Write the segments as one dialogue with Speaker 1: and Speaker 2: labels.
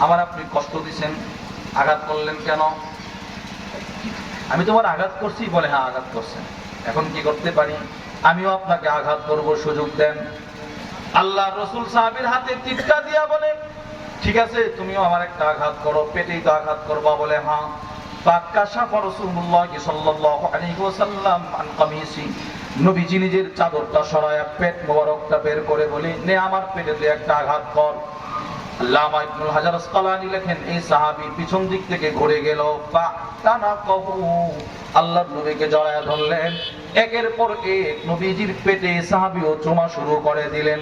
Speaker 1: আমার আপনি কষ্ট দিছেন, আঘাত করলেন কেন? আমি তোমার আঘাত করছি বলে হ্যাঁ আঘাত করছেন। এখন কি করতে পারি? আমিও আপনাকে আঘাত করব, সুযোগ দেন। আল্লাহ, রসুল সাহাবির হাতে টিপটা দিয়া বলে ঠিক আছে, তুমিও আমার একটা আঘাত করো, পেটেই তো আঘাত করবা বলে হ্যাঁ? নবীজি নিজের চাদরটা সরায়া পেট মোবারকটা বের করে বলি নে আমার পেটে তুই একটা আঘাত কর। আল্লামা ইবনুল হাজার আসকালানি লেখেন এই সাহাবী পিছন দিক থেকে ঘুরে গেল। ফাতানাকাহু আল্লাহর নবীকে জড়ায়া ধরলেন। একের পর এক নবীজির পেটে সাহাবীও চুমা শুরু করে দিলেন।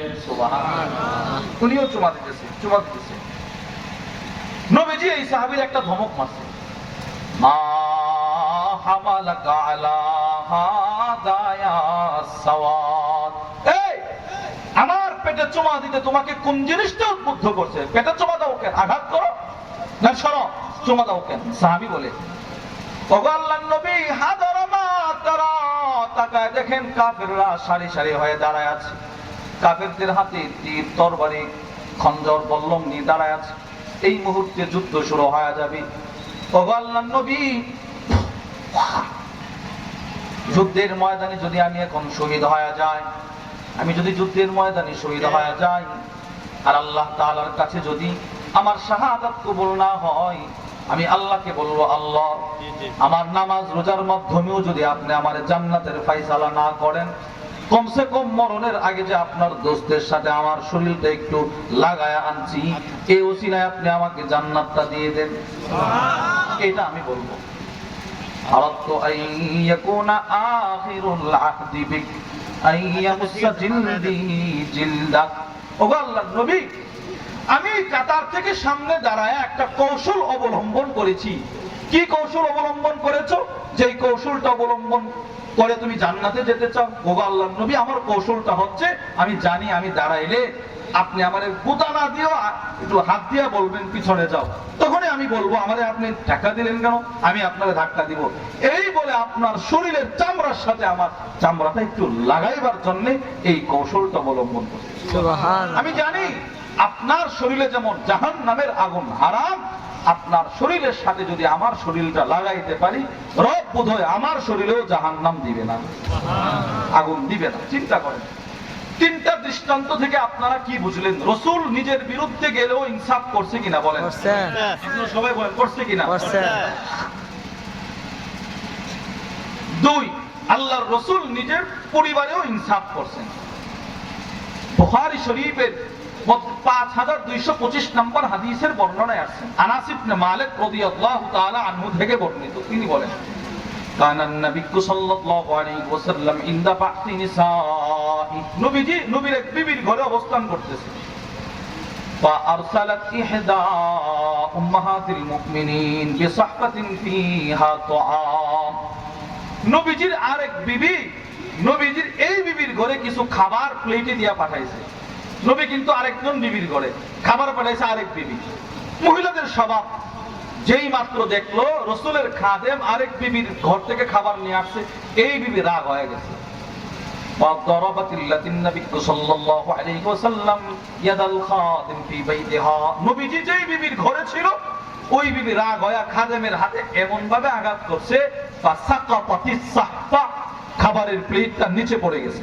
Speaker 1: উনিও চুমা দিতেছে চুমা দিতেছে। নবীজি এই সাহাবীর একটা ধমক মারছে। মা হামালাকা আলা আমার পেটে চুমা দিতে তোমাকে কোন জিনিসটা উদ্বুদ্ধ করছে? পেটে চুমা দাও কেন? আঘাত করো? না, সরো। চুমা দাও কেন? সাহাবী বলে দেখেন কাফেররা সারি সারি হয়ে দাঁড়ায় আছে। কাফেরদের হাতে তীর, তরবারি, খঞ্জর, বল্লম নিয়ে দাঁড়ায় আছে। এই মুহূর্তে যুদ্ধ শুরু হয়ে যাবে। ওগো যুদ্ধের ময়দানে যদি আমি এখন শহীদ হয়ে যাই আমি যদি যুদ্ধের ময়দানে শহীদ হয়ে যাই আর আল্লাহ তাআলার কাছে যদি আমার শাহাদাত কবুল না হয় আমি আল্লাহকে বলব আল্লাহ আমার নামাজ রোজার মাধ্যমেও যদি আপনি আমার জান্নাতের ফাইসালা না করেন কমসে কম মরণের আগে যে আপনার দোস্তের সাথে আমার শরীরটা একটু লাগায় আনছি এই ওসিলায় আপনি আমাকে জান্নাতটা দিয়ে দেন। এটা আমি বলব। أردت أن يكون آخر العهد بك أن يمس جلدي جلدك ওগো আল্লাহর নবী আমি কাতার থেকে সামনে দাঁড়ায় একটা কৌশল অবলম্বন করেছি কি কৌশল অবলম্বন করেছো যে কৌশলটা অবলম্বন করে তুমি জান্নাতে যেতে চাও? ওগো আল্লাহর নবী আমার কৌশলটা হচ্ছে আমি জানি আমি দাঁড়াইলে আপনি আমার গুতা না দিও একটু হাত দিয়ে বলবেন পিছনে যাও। তখনই আমি বলব আমাদের আপনি ধাক্কা দিলেন কেন? আমি আপনার ধাক্কা দিব। এই বলে আপনার শরীরের চামড়ার সাথে আমার চামড়াটা একটু লাগাইবার জন্য এই কৌশলটা অবলম্বন করছি। আমি জানি আপনার শরীরে যেমন জাহান নামের আগুন হারাম আপনার শরীরের সাথে যদি আমার শরীরটা লাগাইতে পারি রব বোধ আমার শরীরেও জাহান নাম দিবে না। আগুন দিবে না চিন্তা করেন। তিনটা দৃষ্টান্ত থেকে আপনারা কি বুঝলেন? রসুল নিজের বিরুদ্ধে গেলেও ইনসাফ করছে কিনা বলেন? সবাই বলেন করছে কিনা? দুই আল্লাহর রসুল নিজের পরিবারেও ইনসাফ করছেন। বুখারী শরীফের পাঁচ হাজার দুইশো পঁচিশ নম্বর হাদিসের বর্ণনায় আসছেন আনাসিব মালিক রাদিয়াল্লাহু তাআলা আনহু থেকে বর্ণিত তিনি বলেন كان النبي صلى الله عليه وسلم عند بعض نسائه নবীজি নবীর এক বিবির ঘরে অবস্থান করতেছে فأرسلت إحدى أمهات المؤمنين بصحبة فيها طعام নবীজির আরেক বিবি নবীজির এই বিবির ঘরে কিছু খাবার প্লেটে দিয়া পাঠাইছে নবী কিন্তু আরেকজন বিবির ঘরে। খাবার পাঠাইছে আরেক বিবি। মহিলাদের স্বভাব, যেই মাত্র দেখল রসুলের খাদেম আরেক বিবির ঘর থেকে খাবার নিয়ে আসছে, এই বিবি রাগ হয়ে গেছে। খাবারের প্লেটটা নিচে পড়ে গেছে।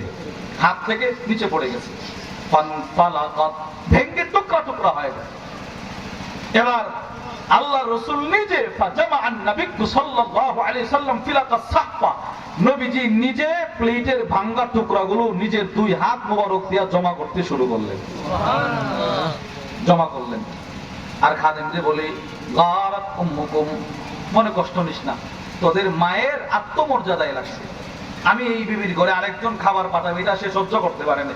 Speaker 1: হাত থেকে নিচে পড়ে গেছে। ভেঙ্গে টুকরা টুকরা হয়ে গেছে এবার আল্লাহ রসুল নিজে নবীজি নিজে প্লেটের ভাঙ্গা টুকরাগুলো নিজের দুই হাত মোবারক দিয়া জমা করতে শুরু করলেন। জমা করলেন। আর খাদেমকে বলে গারাত উম্মুকুম মনে কষ্ট নিস না তোদের মায়ের আত্মমর্যাদায় লাগছে। আমি এই বিবির ঘরে আরেকজন খাবার পাঠাবো এটা সে সহ্য করতে পারে না।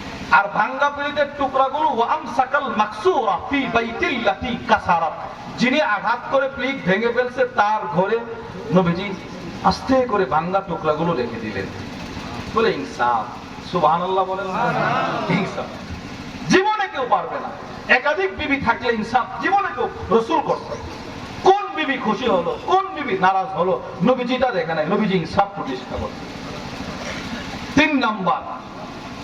Speaker 1: আর ভাঙ্গা পিড়িতের টুকরাগুলো যিনি আঘাত করে প্লিট ভেঙে ফেলছে তার ঘরে নবীজি আস্তে করে ভাঙ্গা টুকরাগুলো রেখে দিলেন। বলে, ইনসাফ। বলেন ইনসাফ। জীবনে কেউ পারবে না। একাধিক বিবি থাকলে ইনসাফ জীবনে কেউ রসুল করছে। কোন বিবি খুশি হলো, কোন বিবি নারাজ হলো নবীজিটা দেখে নাই নবীজি ইনসাফ প্রতিষ্ঠা করছে। তিন নাম্বার